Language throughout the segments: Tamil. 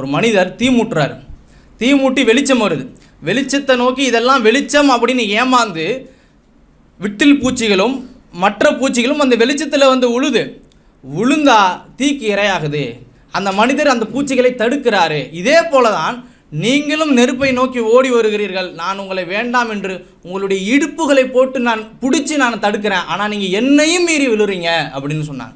ஒரு மனிதர் தீ மூட்டுறாரு. தீ மூட்டி வெளிச்சம் வருது. வெளிச்சத்தை நோக்கி இதெல்லாம் வெளிச்சம் அப்படின்னு ஏமாந்து விட்டில் பூச்சிகளும் மற்ற பூச்சிகளும் அந்த வெளிச்சத்தில் வந்து உழுது. உளுந்தா தீக்கு இரையாகுது. அந்த மனிதர் அந்த பூச்சிகளை தடுக்கிறாரு. இதே போல தான் நீங்களும் நெருப்பை நோக்கி ஓடி வருகிறீர்கள். நான் உங்களை வேண்டாம் என்று உங்களுடைய இடுப்புகளை போட்டு நான் பிடிச்சி நான் தடுக்கிறேன். ஆனால் நீங்கள் என்னையும் மீறி விழுறீங்க அப்படின்னு சொன்னாங்க.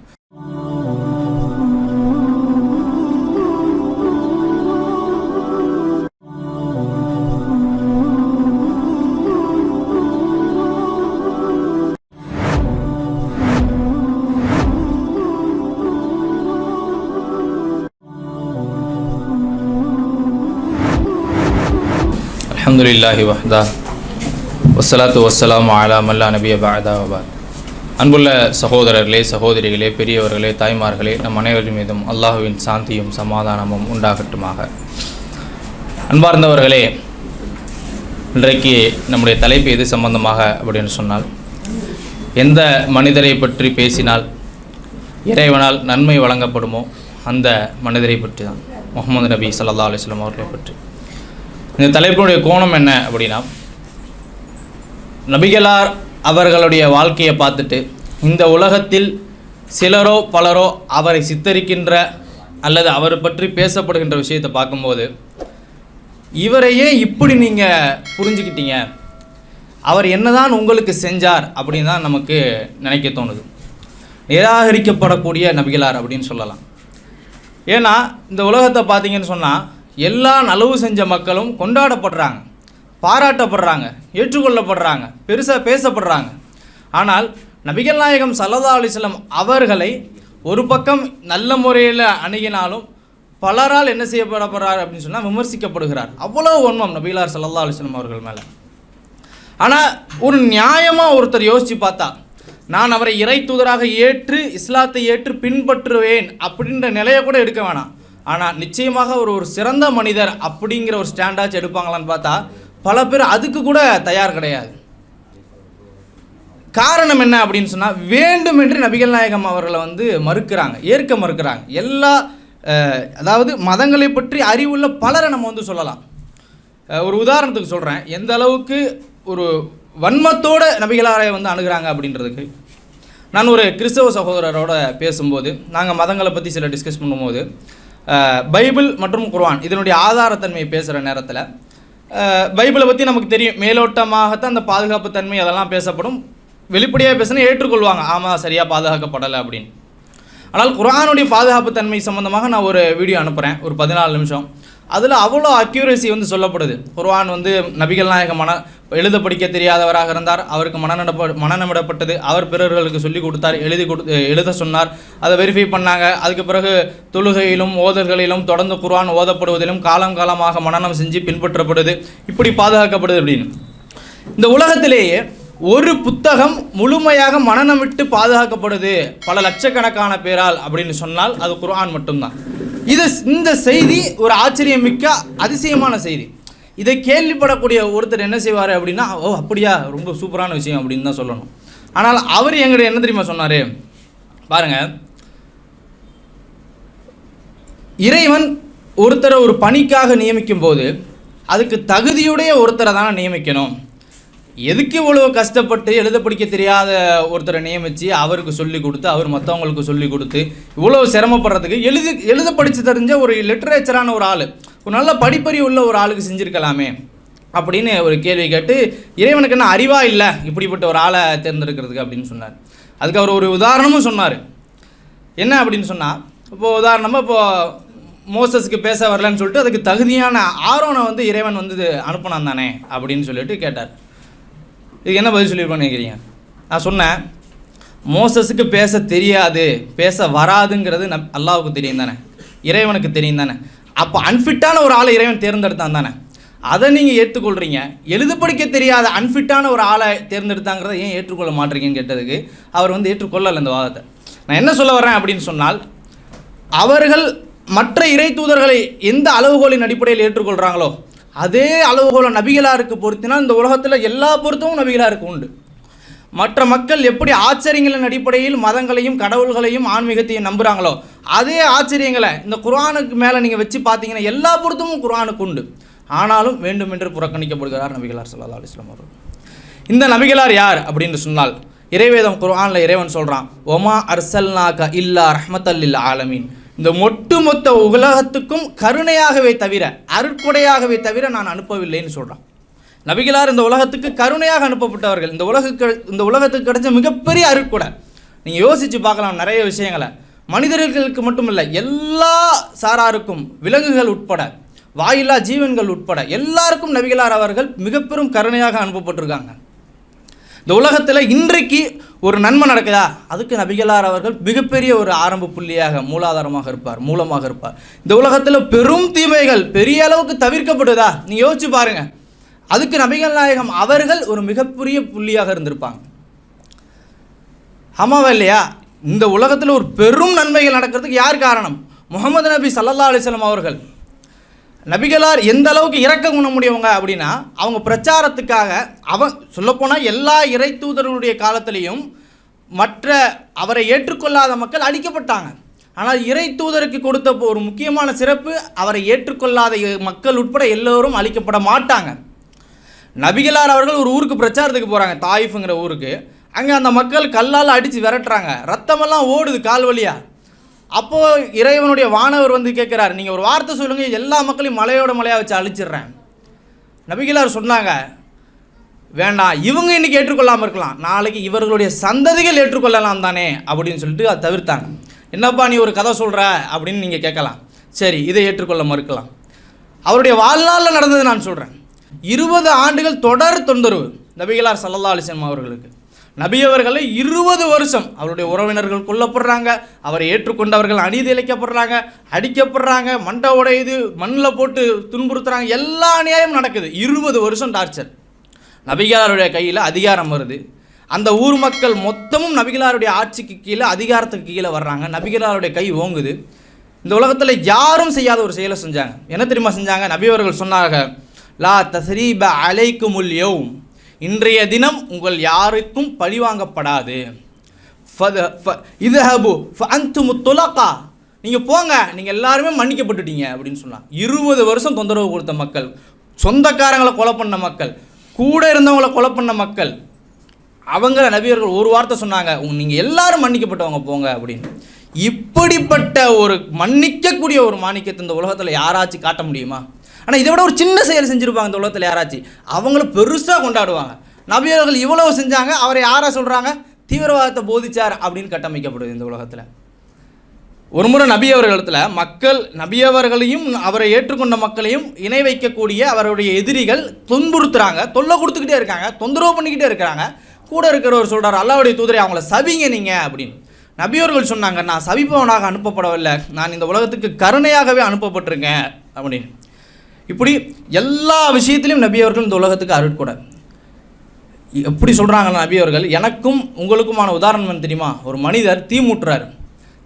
அலமதுல்லாஹி வஹ்தா. வசலாத்து வசலாம் அலா மல்லா நபிய பாதா வபாத். அன்புள்ள சகோதரர்களே சகோதரிகளே பெரியவர்களே தாய்மார்களே நம் அனைவரின் மீதும் அல்லாஹுவின் சாந்தியும் சமாதானமும் உண்டாகட்டுமாக. அன்பார்ந்தவர்களே இன்றைக்கு நம்முடைய தலைப்பு எது சம்பந்தமாக அப்படின்னு சொன்னால் எந்த மனிதரை பற்றி பேசினால் இறைவனால் நன்மை வழங்கப்படுமோ அந்த மனிதரை பற்றி தான் முகமது நபி சல்லா அலைஹி அவர்களை பற்றி. இந்த தலைப்பினுடைய கோணம் என்ன அப்படின்னா நபிகளார் அவர்களுடைய வாழ்க்கையை பார்த்துட்டு இந்த உலகத்தில் சிலரோ பலரோ அவரை சித்தரிக்கின்ற அல்லது அவரை பற்றி பேசப்படுகின்ற விஷயத்தை பார்க்கும்போது இவரையே இப்படி நீங்கள் புரிஞ்சுக்கிட்டீங்க? அவர் என்னதான் உங்களுக்கு செஞ்சார் அப்படின்னு தான் நமக்கு நினைக்க தோணுது. நிராகரிக்கப்படக்கூடிய நபிகளார் அப்படின்னு சொல்லலாம். ஏன்னா இந்த உலகத்தை பார்த்தீங்கன்னு சொன்னால் எல்லா நலவு செஞ்ச மக்களும் கொண்டாடப்படுறாங்க பாராட்டப்படுறாங்க ஏற்றுக்கொள்ளப்படுறாங்க பெருசாக பேசப்படுறாங்க. ஆனால் நபிகள் நாயகம் சல்லதா அலிஸ்லம் அவர்களை ஒரு பக்கம் நல்ல முறையில் அணுகினாலும் பலரால் என்ன செய்யப்படப்படுறார் அப்படின்னு சொன்னால் விமர்சிக்கப்படுகிறார். அவ்வளோ ஒன்மம் நபிகளார் சல்லா அலிஸ்லம் அவர்கள் மேலே. ஆனால் ஒரு நியாயமாக ஒருத்தர் யோசித்து பார்த்தா நான் அவரை இறை தூதராக ஏற்று இஸ்லாத்தை ஏற்று பின்பற்றுவேன் அப்படின்ற நிலையை கூட எடுக்க வேணாம். ஆனால் நிச்சயமாக ஒரு ஒரு சிறந்த மனிதர் அப்படிங்கிற ஒரு ஸ்டாண்டாச்சு எடுப்பாங்களான்னு பார்த்தா பல பேர் அதுக்கு கூட தயார் கிடையாது. காரணம் என்ன அப்படின்னு சொன்னால் வேண்டுமென்று நபிகள் நாயகம் அவர்களை வந்து மறுக்கிறாங்க ஏற்க மறுக்கிறாங்க. எல்லா அதாவது மதங்களை பற்றி அறிவுள்ள பலரை நம்ம வந்து சொல்லலாம். ஒரு உதாரணத்துக்கு சொல்கிறேன் எந்த அளவுக்கு ஒரு வன்மத்தோட நபிகளாரை வந்து அணுகிறாங்க அப்படின்றதுக்கு. நான் ஒரு கிறிஸ்தவ சகோதரரோட பேசும்போது நாங்கள் மதங்களை பற்றி சில டிஸ்கஸ் பண்ணும்போது பைபிள் மற்றும் குர்ஆன் இதனுடைய ஆதாரத்தன்மையை பேசுகிற நேரத்தில் பைபிளை பற்றி நமக்கு தெரியும். மேலோட்டமாகத்தான் அந்த பாதுகாப்பு தன்மை அதெல்லாம் பேசப்படும். வெளிப்படையாக பேசினா ஏற்றுக்கொள்வாங்க. ஆமாம் சரியாக பாதுகாக்கப்படலை அப்படின்னு. ஆனால் குர்ஆனுடைய பாதுகாப்பு தன்மை சம்மந்தமாக நான் ஒரு வீடியோ அனுப்புகிறேன் ஒரு பதினாலு நிமிஷம். அதில் அவ்வளோ அக்யூரசி வந்து சொல்லப்படுது. குர்ஆன் வந்து நபிகள் நாயகமான எழுத படிக்க தெரியாதவராக இருந்தார். அவருக்கு மனநடப்ப மனநமிடப்பட்டது. அவர் பிறர்களுக்கு சொல்லிக் கொடுத்தார். எழுதி கொடு எழுத சொன்னார். அதை வெரிஃபை பண்ணாங்க. அதுக்கு பிறகு தொழுகையிலும் ஓதல்களிலும் தொடர்ந்து குர்ஆன் ஓதப்படுவதிலும் காலம் காலமாக மனநம் செஞ்சு பின்பற்றப்படுது. இப்படி பாதுகாக்கப்படுது அப்படின்னு. இந்த உலகத்திலேயே ஒரு புத்தகம் முழுமையாக மனநம் விட்டு பாதுகாக்கப்படுது. பல லட்சக்கணக்கான பேரால் அப்படின்னு சொன்னால் அது குர்ஆன் மட்டும்தான். இது இந்த செய்தி ஒரு ஆச்சரியமிக்க அதிசயமான செய்தி. இதை கேள்விப்படக்கூடிய ஒருத்தர் என்ன செய்வார் அப்படின்னா ஓ அப்படியா ரொம்ப சூப்பரான விஷயம் அப்படின்னு தான் சொல்லணும். ஆனால் அவர் எங்கிட்ட என்ன தெரியுமா சொன்னார்? பாருங்கள் இறைவன் ஒருத்தரை ஒரு பணிக்காக நியமிக்கும் போது அதுக்கு தகுதியுடைய ஒருத்தரை தானே நியமிக்கணும். எதுக்கு இவ்வளோ கஷ்டப்பட்டு எழுத படிக்க தெரியாத ஒருத்தரை நியமித்து அவருக்கு சொல்லி கொடுத்து அவர் மற்றவங்களுக்கு சொல்லி கொடுத்து இவ்வளோ சிரமப்படுறதுக்கு எழுதி எழுத படித்து தெரிஞ்ச ஒரு லிட்ரேச்சரான ஒரு ஆள் ஒரு நல்ல படிப்பறிவு உள்ள ஒரு ஆளுக்கு செஞ்சுருக்கலாமே அப்படின்னு ஒரு கேள்வி கேட்டு இறைவனுக்கு என்ன அறிவா இல்லை? இப்படிப்பட்ட ஒரு ஆளை தேர்ந்தெடுக்கிறதுக்கு அப்படின்னு சொன்னார். அதுக்கு அவர் ஒரு உதாரணமும் சொன்னார். என்ன அப்படின்னு சொன்னால் இப்போது உதாரணமாக இப்போது மோசஸ்க்கு பேச வரலன்னு சொல்லிட்டு அதுக்கு தகுதியான ஆரோனை வந்து இறைவன் வந்து அனுப்பினான் தானே அப்படின்னு சொல்லிட்டு கேட்டார். இதுக்கு என்ன பதில் சொல்லியிருப்பேன்னு நினைக்கிறீங்க? நான் சொன்னேன் மோசஸுக்கு பேச தெரியாது பேச வராதுங்கிறது நம் அல்லாவுக்கு தெரியும் தானே. இறைவனுக்கு தெரியும் தானே. அப்போ அன்ஃபிட்டான ஒரு ஆளை இறைவன் தேர்ந்தெடுத்தான் தானே. அதை நீங்கள் ஏற்றுக்கொள்கிறீங்க எழுத படிக்க தெரியாத அன்ஃபிட்டான ஒரு ஆளை தேர்ந்தெடுத்தாங்கிறத ஏன் ஏற்றுக்கொள்ள மாட்டீங்கன்னு கேட்டதுக்கு அவர் வந்து ஏற்றுக்கொள்ளலை இந்த வாதத்தை. நான் என்ன சொல்ல வரேன் அப்படின்னு சொன்னால் அவர்கள் மற்ற இறை தூதர்களை எந்த அளவுகோலின் அடிப்படையில் ஏற்றுக்கொள்கிறாங்களோ அதே அளவுகோலை நபிகளாருக்கு பொருத்தினால் இந்த உலகத்தில் எல்லா பொருத்தமும் நபிகளாருக்கு உண்டு. மற்ற மக்கள் எப்படி ஆச்சரியங்களின் அடிப்படையில் மதங்களையும் கடவுள்களையும் ஆன்மீகத்தையும் நம்புகிறாங்களோ அதே ஆச்சரியங்களை இந்த குர்ஆனுக்கு மேலே நீங்கள் வச்சு பார்த்தீங்கன்னா எல்லா பொருத்தமும் குர்ஆனுக்கு உண்டு. ஆனாலும் வேண்டுமென்று புறக்கணிக்கப்படுகிறார் நபிகளார் ஸல்லல்லாஹு அலிஸ்லாம் அவர்கள். இந்த நபிகளார் யார் அப்படின்னு சொன்னால் இறைவேதம் குர்ஆனில் இறைவன் சொல்கிறான் ஒமா அர்சல்நாக இல்லா ரஹ்மத்தல்லில் ஆலமீன். இந்த ஒட்டுமொத்த உலகத்துக்கும் கருணையாகவே தவிர அருட்கொடையாகவே தவிர நான் அனுப்பவில்லைன்னு சொல்கிறான் நபிகளார் இந்த உலகத்துக்கு கருணையாக அனுப்பப்பட்டவர்கள். இந்த உலகுக்கு இந்த உலகத்துக்கு கிடைச்ச மிகப்பெரிய அருட்கொடை. நீங்கள் யோசித்து பார்க்கலாம் நிறைய விஷயங்களை. மனிதர்களுக்கு மட்டும் இல்லை எல்லா சாராருக்கும் விலங்குகள் உட்பட வாயில்லா ஜீவன்கள் உட்பட எல்லாருக்கும் நபிகளார் அவர்கள் மிகப்பெரும் கருணையாக அனுப்பப்பட்டிருக்காங்க. இந்த உலகத்தில் இன்றைக்கு ஒரு நன்மை நடக்குதா? அதுக்கு நபிகளார் அவர்கள் மிகப்பெரிய ஒரு ஆரம்ப புள்ளியாக மூலாதாரமாக இருப்பார் மூலமாக இருப்பார். இந்த உலகத்தில் பெரும் தீமைகள் பெரிய அளவுக்கு தவிர்க்கப்படுதா? நீ யோசிச்சு பாருங்க. அதுக்கு நபிகள் நாயகம் அவர்கள் ஒரு மிகப்பெரிய புள்ளியாக இருந்திருப்பாங்க. ஆமாவா இல்லையா? இந்த உலகத்தில் ஒரு பெரும் நன்மைகள் நடக்கிறதுக்கு யார் காரணம்? முகமது நபி சல்லல்லா அலிஸ்லாம் அவர்கள். நபிகளார் எந்த அளவுக்கு இறக்க முடியவங்க அப்படின்னா அவங்க பிரச்சாரத்துக்காக அவன் சொல்லப்போனால் எல்லா இறை தூதர்களுடைய காலத்திலையும் மற்ற அவரை ஏற்றுக்கொள்ளாத மக்கள் அழிக்கப்பட்டாங்க. ஆனால் இறை தூதருக்கு கொடுத்த ஒரு முக்கியமான சிறப்பு அவரை ஏற்றுக்கொள்ளாத மக்கள் உட்பட எல்லோரும் அழிக்கப்பட மாட்டாங்க. நபிகளார் அவர்கள் ஒரு ஊருக்கு பிரச்சாரத்துக்கு போகிறாங்க தாயிஃபுங்கிற ஊருக்கு. அங்கே அந்த மக்கள் கல்லால் அடித்து விரட்டுறாங்க. ரத்தமெல்லாம் ஓடுது கால் வழியாக அப்போது இறைவனுடைய வானவர் வந்து கேட்குறாரு நீங்கள் ஒரு வார்த்தை சொல்லுங்கள் எல்லா மக்களையும் மலையோட மலையாக வச்சு அழிச்சிடுறேன். நபிகளார் சொன்னாங்க வேண்டாம் இவங்க இன்னைக்கு ஏற்றுக்கொள்ளாமல் இருக்கலாம். நாளைக்கு இவர்களுடைய சந்ததிகள் ஏற்றுக்கொள்ளலாம் தானே? அப்படின்னு சொல்லிட்டு அதை தவிர்த்தாங்க. என்னப்பா நீ ஒரு கதை சொல்கிற அப்படின்னு நீங்கள் கேட்கலாம். சரி இதை ஏற்றுக்கொள்ள மறுக்கலாம் அவருடைய வாழ்நாளில் நடந்தது நான் சொல்கிறேன் இருபது ஆண்டுகள் தொடர் தொந்தரவு நபிகளார் சல்லல்லா அலிசன் அவர்களுக்கு. நபி அவர்களை இருபது வருஷம் அவருடைய உறவினர்கள் கொல்லப்படுறாங்க அவரை ஏற்றுக்கொண்டவர்கள் அநீதி இழைக்கப்படுறாங்க அடிக்கப்படுறாங்க மண்டை உடையுது மண்ணில் போட்டு துன்புறுத்துறாங்க எல்லா அநியாயம் நடக்குது. இருபது வருஷம் டார்ச்சர் நபிகளாருடைய கையில் அதிகாரம் வருது. அந்த ஊர் மக்கள் மொத்தமும் நபிகளாருடைய ஆட்சிக்கு கீழே அதிகாரத்துக்கு கீழே வர்றாங்க. நபிகளாருடைய கை ஓங்குது. இந்த உலகத்தில் யாரும் செய்யாத ஒரு செயலை செஞ்சாங்க. என்ன தெரியுமா செஞ்சாங்க? நபி அவர்கள் சொன்னாங்க லா தஸ்ரீப அலைக்குமுல் யௌம். இன்றைய தினம் உங்கள் யாருக்கும் பழிவாங்கப்படாது. இது ஹபு அந்து முத்துலக்கா நீங்கள் போங்க நீங்கள் எல்லாருமே மன்னிக்கப்பட்டுட்டீங்க அப்படின்னு சொன்னாங்க. இருபது வருஷம் தொந்தரவு கொடுத்த மக்கள் சொந்தக்காரங்களை கொலை பண்ண மக்கள் கூட இருந்தவங்களை கொலை பண்ண மக்கள் அவங்கள நபியர்கள் ஒரு வார்த்தை சொன்னாங்க நீங்கள் எல்லாரும் மன்னிக்கப்பட்டவங்க போங்க அப்படின்னு. இப்படிப்பட்ட ஒரு மன்னிக்கக்கூடிய ஒரு மாணிக்கத்தை இந்த உலகத்தில் யாராச்சும் காட்ட முடியுமா? ஆனால் இதை விட ஒரு சின்ன செயல் செஞ்சுருப்பாங்க இந்த உலகத்தில் யாராச்சும். அவங்கள பெருசாக கொண்டாடுவாங்க. நபியர்கள் இவ்வளவு செஞ்சாங்க அவரை யாரை சொல்கிறாங்க தீவிரவாதத்தை போதிச்சார் அப்படின்னு கட்டமைக்கப்படுது இந்த உலகத்தில். ஒரு முறை நபியவர்களிடத்தில் மக்கள் நபியவர்களையும் அவரை ஏற்றுக்கொண்ட மக்களையும் இணை வைக்கக்கூடிய அவருடைய எதிரிகள் துன்புறுத்துறாங்க. தொல்லை கொடுத்துக்கிட்டே இருக்காங்க தொந்தரவு பண்ணிக்கிட்டே இருக்கிறாங்க. கூட இருக்கிறவர் சொல்கிறார் அல்லாவுடைய தூதரை அவங்கள சபிங்க நீங்கள் அப்படின்னு. நபியவர்கள் சொன்னாங்க நான் சபிப்பவனாக அனுப்பப்படவில்லை. நான் இந்த உலகத்துக்கு கருணையாகவே அனுப்பப்பட்டிருக்கேன் அப்படின்னு. இப்படி எல்லா விஷயத்திலையும் நபி அவர்கள் இந்த உலகத்துக்கு அருட்கொடை. எப்படி சொல்கிறாங்க நபி அவர்கள்? எனக்கும் உங்களுக்குமான உதாரணம் என்ன தெரியுமா? ஒரு மனிதர் தீ மூட்டுறாரு.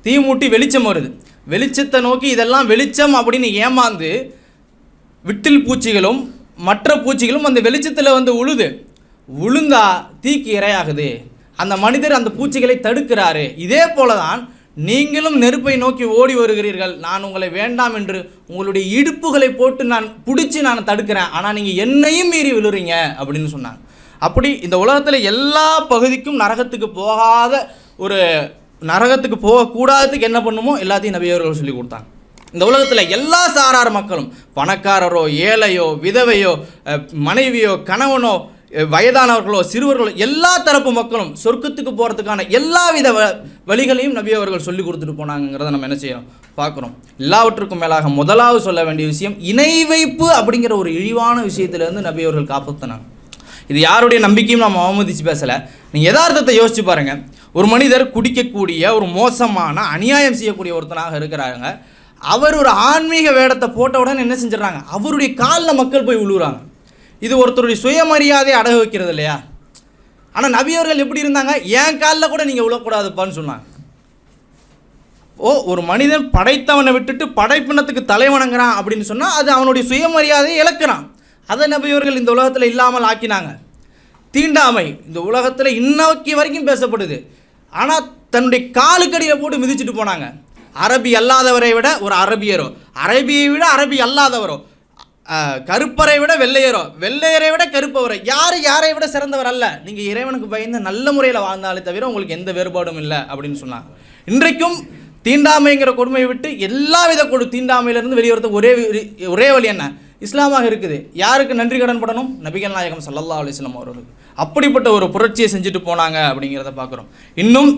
தீ மூட்டி வெளிச்சம் வருது. வெளிச்சத்தை நோக்கி இதெல்லாம் வெளிச்சம் அப்படின்னு ஏமாந்து விட்டில் பூச்சிகளும் மற்ற பூச்சிகளும் அந்த வெளிச்சத்தில் வந்து உழுது. உளுந்தா தீக்கு இரையாகுது. அந்த மனிதர் அந்த பூச்சிகளை தடுக்கிறாரு. இதே போல தான் நீங்களும் நெருப்பை நோக்கி ஓடி வருகிறீர்கள். நான் உங்களை வேண்டாம் என்று உங்களுடைய இடுப்புகளை போட்டு நான் பிடிச்சி நான் தடுக்கிறேன். ஆனால் நீங்கள் என்னையும் மீறி விழுறீங்க அப்படின்னு சொன்னாங்க. அப்படி இந்த உலகத்தில் எல்லா பகுதிக்கும் நரகத்துக்கு போகாத ஒரு நரகத்துக்கு போகக்கூடாததுக்கு என்ன பண்ணுமோ எல்லாத்தையும் நபியவர்கள் சொல்லி கொடுத்தாங்க. இந்த உலகத்தில் எல்லா சாரார் மக்களும் பணக்காரரோ ஏழையோ விதவையோ மனைவியோ கணவனோ வயதானவர்களோ சிறுவர்களோ எல்லா தரப்பு மக்களும் சொர்க்கத்துக்கு போகிறதுக்கான எல்லா வித வ வழிகளையும் நபி அவர்கள் சொல்லி கொடுத்துட்டு போனாங்கிறத நம்ம என்ன செய்யறோம்? பார்க்குறோம். எல்லாவற்றுக்கும் மேலாக முதலாவது சொல்ல வேண்டிய விஷயம் இணை வைப்பு அப்படிங்கிற ஒரு இழிவான விஷயத்திலேருந்து நபி அவர்கள் காப்பாற்றினாங்க இது யாருடைய நம்பிக்கையும் நம்ம அவமதித்து பேசலை. நீங்கள் யதார்த்தத்தை யோசிச்சு பாருங்கள் ஒரு மனிதர் குடிக்கக்கூடிய ஒரு மோசமான அநியாயம் செய்யக்கூடிய ஒருத்தனாக இருக்கிறாங்க அவர் ஒரு ஆன்மீக வேடத்தை போட்ட உடனே என்ன செஞ்சிடறாங்க? அவருடைய காலில் மக்கள் போய் விழுகுறாங்க இது ஒருத்தருடைய சுயமரியாதையை அடகு வைக்கிறது இல்லையா? ஆனால் நபியவர்கள் எப்படி இருந்தாங்க? என் காலில் கூட நீங்கள் விழக்கூடாதுப்பான்னு சொன்னாங்க. ஓ ஒரு மனிதன் படைத்தவனை விட்டுட்டு படைப்பினத்துக்கு தலைவணங்கிறான் அப்படின்னு சொன்னால் அது அவனுடைய சுயமரியாதையை இழக்கிறான். அதை நபியவர்கள் இந்த உலகத்தில் இல்லாமல் ஆக்கினாங்க. தீண்டாமை இந்த உலகத்தில் இன்னைக்கு வரைக்கும் பேசப்படுது. ஆனால் தன்னுடைய காலுக்கடியில் போட்டு மிதிச்சிட்டு போனாங்க. அரபி அல்லாதவரை விட ஒரு அரபியரோ. அரபியை விட அரபி அல்லாதவரோ. கருப்பரை விட வெள்ளையரோ வெள்ளையரை விட கருப்பவரோ யார் யாரை விட சிறந்தவர் அல்ல? நீங்கள் இறைவனுக்கு பயந்து நல்ல முறையில் வாழ்ந்தாலே தவிர உங்களுக்கு எந்த வேறுபாடும் இல்லை அப்படின்னு சொன்னாங்க. இன்றைக்கும் தீண்டாமைங்கிற கொடுமையை விட்டு எல்லா வித கொடு தீண்டாமையிலிருந்து வெளியேறதுக்கு ஒரே ஒரே வழி என்ன? இஸ்லாமாக இருக்குது. யாருக்கு நன்றி கடன் படணும்? நபிகள் நாயகம் சல்லல்லா அலிஸ்லாம் அவர்களுக்கு. அப்படிப்பட்ட ஒரு புரட்சியை செஞ்சுட்டு போனாங்க அப்படிங்கிறத பார்க்குறோம். இன்னும்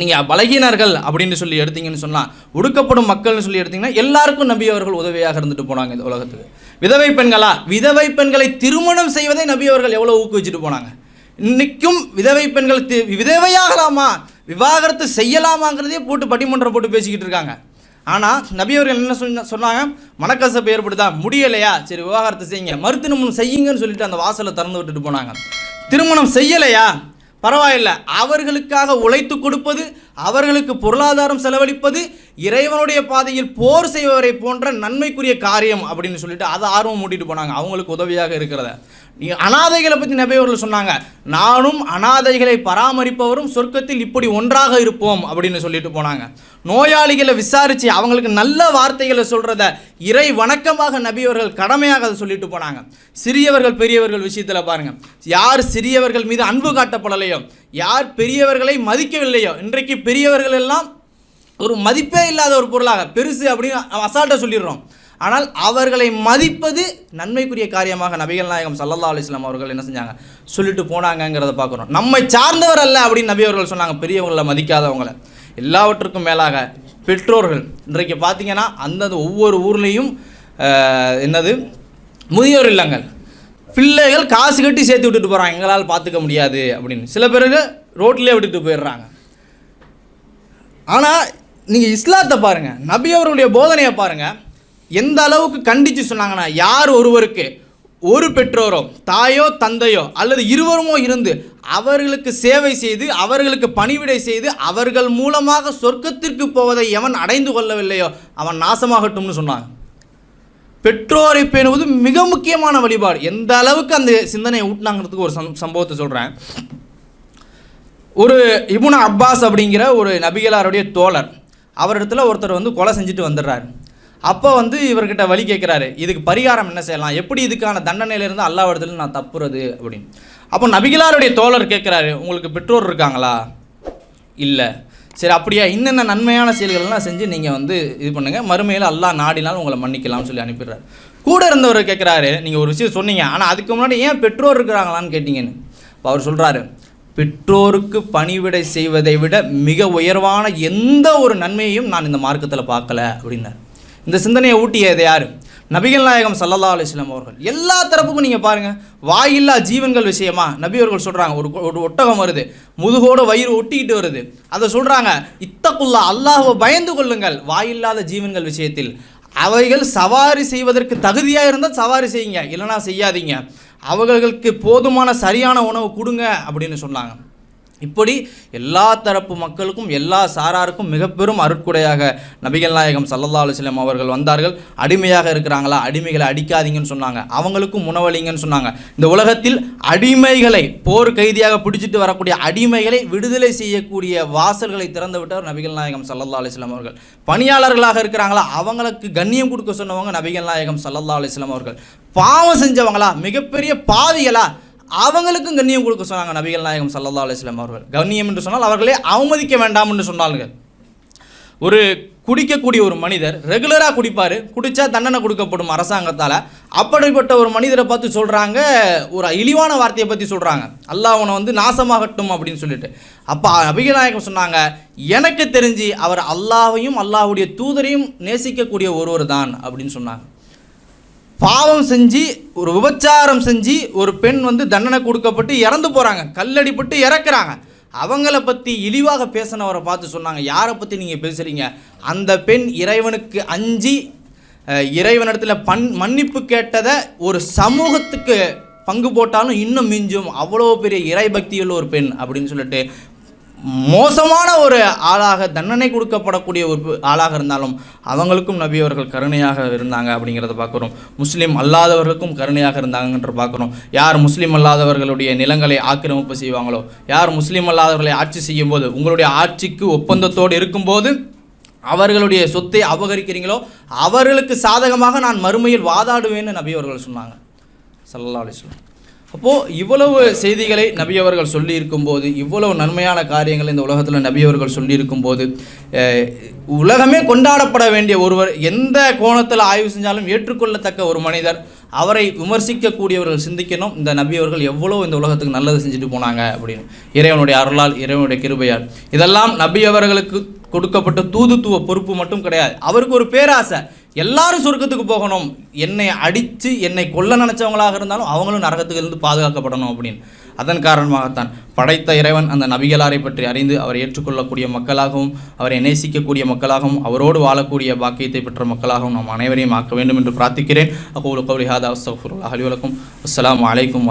நீங்கள் பலகீனர்கள் அப்படின்னு சொல்லி எடுத்தீங்கன்னு சொன்னால் ஒடுக்கப்படும் மக்கள்னு சொல்லி எடுத்தீங்கன்னா எல்லாருக்கும் நபி அவர்கள் உதவியாக இருந்துட்டு போனாங்க இந்த உலகத்துக்கு. விதவை பெண்களா? விதவை பெண்களை திருமணம் செய்வதை நபி அவர்கள் எவ்வளோ ஊக்குவிச்சுட்டு போனாங்க? இன்றைக்கும் விதவை பெண்கள் விதவையாகலாமா? விவாகரத்து செய்யலாமாங்கிறதே போட்டு பட்டிமன்றம் போட்டு பேசிக்கிட்டு இருக்காங்க. ஆனால் நபி அவர்கள் என்ன சொன்ன சொன்னாங்க? மனக்கசப்பு ஏற்படுதா? முடியலையா? சரி விவாகரத்து செய்யுங்க. மறுதிருமணம் செய்யுங்கன்னு சொல்லிட்டு அந்த வாசலை திறந்து விட்டுட்டு போனாங்க. திருமணம் செய்யலையா? பரவாயில்ல. அவர்களுக்காக உழைத்து கொடுப்பது அவர்களுக்கு பொருளாதாரம் செலவழிப்பது இறைவனுடைய பாதையில் போர் செய்பவரை போன்ற நன்மைக்குரிய காரியம் அப்படின்னு சொல்லிட்டு அதை ஆர்வம் மூட்டிட்டு போனாங்க. அவங்களுக்கு உதவியாக இருக்கிறத. அனாதைகளை பற்றி நபையவர்கள் சொன்னாங்க. நானும் அனாதைகளை பராமரிப்பவரும் சொர்க்கத்தில் இப்படி ஒன்றாக இருப்போம் அப்படின்னு சொல்லிட்டு போனாங்க. நோயாளிகளை விசாரித்து அவங்களுக்கு நல்ல வார்த்தைகளை சொல்கிறத இறை வணக்கமாக நபியவர்கள் கடமையாக அதை சொல்லிட்டு போனாங்க. சிறியவர்கள் பெரியவர்கள் விஷயத்தில் பாருங்கள் யார் சிறியவர்கள் மீது அன்பு காட்டப்படலையோ யார் பெரியவர்களை மதிக்கவில்லையோ இன்றைக்கு பெரியவர்கள் எல்லாம் ஒரு மதிப்பே இல்லாத ஒரு பொருளாக பெருசு அப்படின்னு அசால்ட்டாக சொல்லிடுறோம். ஆனால் அவர்களை மதிப்பது நன்மைக்குரிய காரியமாக நபிகள் நாயகம் சல்லல்லா அலிஸ்லாம் அவர்கள் என்ன செஞ்சாங்க? சொல்லிட்டு போனாங்கங்கிறத பார்க்குறோம் நம்மை சார்ந்தவர் அல்ல அப்படின்னு நபி அவர்கள் சொன்னாங்க. பெரியவங்களை மதிக்காதவங்களை. எல்லாவற்றுக்கும் மேலாக பெற்றோர்கள். இன்றைக்கு பார்த்தீங்கன்னா அந்தந்த ஒவ்வொரு ஊர்லேயும் என்னது? முதியோர் இல்லங்கள். பிள்ளைகள் காசு கட்டி சேர்த்து விட்டுட்டு போகிறாங்க எங்களால் பார்த்துக்க முடியாது அப்படின்னு. சில பேருக்கு ரோட்லேயே விட்டுட்டு போயிடுறாங்க. ஆனால் நீங்கள் இஸ்லாத்தை பாருங்கள் நபி அவர்களுடைய போதனையை பாருங்கள் எந்த அளவுக்கு கண்டித்து சொன்னாங்கன்னா யார் ஒருவருக்கு? ஒரு பெற்றோரோ தாயோ தந்தையோ அல்லது இருவருமோ இருந்து அவர்களுக்கு சேவை செய்து அவர்களுக்கு பணிவிடை செய்து அவர்கள் மூலமாக சொர்க்கத்திற்கு போவதை எவன் அடைந்து கொள்ளவில்லையோ அவன் நாசமாகட்டும்னு சொன்னாங்க. பெற்றோரை பேணுவது மிக முக்கியமான வழிபாடு. எந்த அளவுக்கு அந்த சிந்தனையை ஊட்டினாங்கிறதுக்கு ஒரு சம் சம்பவத்தை சொல்கிறேன் ஒரு இபுன அப்பாஸ் அப்படிங்கிற ஒரு நபிகளாருடைய தோழர் அவரிடத்துல ஒருத்தர் வந்து கொலை செஞ்சுட்டு வந்துடுறாரு. அப்போ வந்து இவர்கிட்ட வழி கேட்குறாரு இதுக்கு பரிகாரம் என்ன செய்யலாம்? எப்படி இதுக்கான தண்டனையிலேருந்து அல்லாவிடத்துல நான் தப்புறது அப்படின்னு. அப்போ நபிகளாருடைய தோழர் கேட்குறாரு உங்களுக்கு பெற்றோர் இருக்காங்களா? இல்லை. சரி அப்படியா? இன்னென்ன நன்மையான செயல்கள்லாம் செஞ்சு நீங்கள் வந்து இது பண்ணுங்கள் மறுமையில் அல்லாஹ் நாடினாலும் உங்களை மன்னிக்கலாம்னு சொல்லி அனுப்பிடுறாரு. கூட இருந்தவர் கேட்குறாரு நீங்கள் ஒரு விஷயம் சொன்னீங்க ஆனால் அதுக்கு முன்னாடி ஏன் பெற்றோர் இருக்கிறாங்களான்னு கேட்டிங்கன்னு? இப்போ அவர் சொல்கிறாரு பெற்றோருக்கு பணிவிடை செய்வதை விட மிக உயர்வான எந்த ஒரு நன்மையையும் நான் இந்த மார்க்கத்தில் பார்க்கல அப்படின்னார். இந்த சிந்தனையை ஊட்டியது யார்? நபிகள் நாயகம் சல்லல்லா அலிஸ்லாம் அவர்கள். எல்லா தரப்புக்கும் நீங்கள் பாருங்கள் வாயில்லா ஜீவன்கள் விஷயமா நபி அவர்கள் சொல்கிறாங்க ஒரு ஒரு ஒட்டகம் வருது முதுகோட வயிறு ஒட்டிக்கிட்டு வருது. அதை சொல்கிறாங்க இத்தக்குள்ளா அல்லாஹை பயந்து கொள்ளுங்கள் வாயில்லாத ஜீவன்கள் விஷயத்தில். அவைகள் சவாரி செய்வதற்கு தகுதியாக இருந்தால் சவாரி செய்யுங்க இல்லைனா செய்யாதீங்க. அவர்களுக்கு போதுமான சரியான உணவு கொடுங்க அப்படின்னு சொன்னாங்க. இப்படி எல்லா தரப்பு மக்களுக்கும் எல்லா சாராருக்கும் மிக பெரும் அருட்குடையாக நபிகள் நாயகம் சல்லல்லா அலுவலம் அவர்கள் வந்தார்கள். அடிமையாக இருக்கிறாங்களா? அடிமைகளை அடிக்காதீங்கன்னு சொன்னாங்க. அவங்களுக்கும் உணவளிங்கன்னு சொன்னாங்க. இந்த உலகத்தில் அடிமைகளை போர் கைதியாக பிடிச்சிட்டு வரக்கூடிய அடிமைகளை விடுதலை செய்யக்கூடிய வாசல்களை திறந்து விட்டார் நபிகள் நாயகம் சல்லல்லா அலுவலம் அவர்கள். பணியாளர்களாக இருக்கிறாங்களா? அவங்களுக்கு கண்ணியம் கொடுக்க சொன்னவங்க நபிகள் நாயகம் சல்லல்லா அலுவலம் அவர்கள். பாவம் செஞ்சவங்களா? மிகப்பெரிய பாவிகளா? அவங்களுக்கும் கண்ணியம் கொடுக்க சொன்னாங்க நபிகள் நாயகம் சல்லா அலிஸ்லாம் அவர்கள். கண்ணியம் என்று சொன்னால் அவர்களே அவமதிக்க வேண்டாம் என்று சொன்னாங்க ஒரு குடிக்கக்கூடிய ஒரு மனிதர் ரெகுலராக குடிப்பார் குடித்தா தண்டனை கொடுக்கப்படும் அரசாங்கத்தால். அப்படிப்பட்ட ஒரு மனிதரை பார்த்து சொல்கிறாங்க ஒரு இழிவான வார்த்தையை பற்றி சொல்கிறாங்க அல்லாஹ் அவனை வந்து நாசமாகட்டும் அப்படின்னு சொல்லிட்டு. அப்போ அபிகநாயகம் சொன்னாங்க எனக்கு தெரிஞ்சு அவர் அல்லாவையும் அல்லாஹ்வுடைய தூதரையும் நேசிக்கக்கூடிய ஒருவர் தான் அப்படின்னு சொன்னாங்க. பாவம் செஞ்சு ஒரு விபச்சாரம் செஞ்சு ஒரு பெண் வந்து தண்டனை கொடுக்கப்பட்டு இறந்து போகிறாங்க கல்லடிப்பட்டு இறக்குறாங்க. அவங்கள பற்றி இழிவாக பேசினவரை பார்த்து சொன்னாங்க. யாரை பற்றி நீங்கள் பேசுகிறீங்க அந்த பெண் இறைவனுக்கு அஞ்சு இறைவனிடத்தில் பண் மன்னிப்பு கேட்டதை ஒரு சமூகத்துக்கு பங்கு போட்டாலும் இன்னும் மிஞ்சும். அவ்வளோ பெரிய இறைபக்தியுள்ள ஒரு பெண் அப்படின்னு சொல்லிட்டு மோசமான ஒரு ஆளாக தண்டனை கொடுக்கப்படக்கூடிய ஒரு ஆளாக இருந்தாலும் அவங்களுக்கும் நபி அவர்கள் கருணையாக இருந்தாங்க அப்படிங்கிறத பார்க்குறோம். முஸ்லீம் அல்லாதவர்களுக்கும் கருணையாக இருந்தாங்கன்ற பார்க்குறோம். யார் முஸ்லீம் அல்லாதவர்களுடைய நிலங்களை ஆக்கிரமிப்பு செய்வாங்களோ யார் முஸ்லீம் அல்லாதவர்களை ஆட்சி செய்யும்போது உங்களுடைய ஆட்சிக்கு ஒப்பந்தத்தோடு இருக்கும்போது அவர்களுடைய சொத்தை அபகரிக்கிறீங்களோ அவர்களுக்கு சாதகமாக நான் மறுமையில் வாதாடுவேன்னு நபி அவர்கள் சொன்னாங்க. சல்லா அலிஸ்லாம் அப்போது இவ்வளவு செய்திகளை நபி அவர்கள் சொல்லியிருக்கும் போது இவ்வளவு நன்மையான காரியங்களை இந்த உலகத்தில் நபி அவர்கள் சொல்லியிருக்கும் போது உலகமே கொண்டாடப்பட வேண்டிய ஒருவர் எந்த கோணத்தில் ஆய்வு செஞ்சாலும் ஏற்றுக்கொள்ளத்தக்க ஒரு மனிதர் அவரை விமர்சிக்கக்கூடியவர்கள் சிந்திக்கணும். இந்த நபி அவர்கள் எவ்வளோ இந்த உலகத்துக்கு நல்லது செஞ்சுட்டு போனாங்க அப்படின்னு. இறைவனுடைய அருளால் இறைவனுடைய கிருபையால். இதெல்லாம் நபி அவர்களுக்கு கொடுக்கப்பட்ட தூதுத்துவ பொறுப்பு மட்டும் கிடையாது. அவருக்கு ஒரு பேராசை. எல்லாரும் சொர்க்கத்துக்கு போகணும். என்னை அடித்து என்னை கொல்ல நினச்சவங்களாக இருந்தாலும் அவங்களும் நரகத்துக்கிலிருந்து பாதுகாக்கப்படணும் அப்படின்னு. அதன் காரணமாகத்தான் படைத்த இறைவன் அந்த நபிகளாரை பற்றி அறிந்து அவரை ஏற்றுக்கொள்ளக்கூடிய மக்களாகவும் அவரை நேசிக்கக்கூடிய மக்களாகவும் அவரோடு வாழக்கூடிய பாக்கியத்தை பெற்ற மக்களாகவும் நாம் அனைவரையும் ஆக்க வேண்டும் என்று பிரார்த்திக்கிறேன். அகோலு கவுலி ஹாதா அஸ்தஃபுல்லாஹ் அலி வலக்கும். அஸ்ஸலாமு அலைக்கும்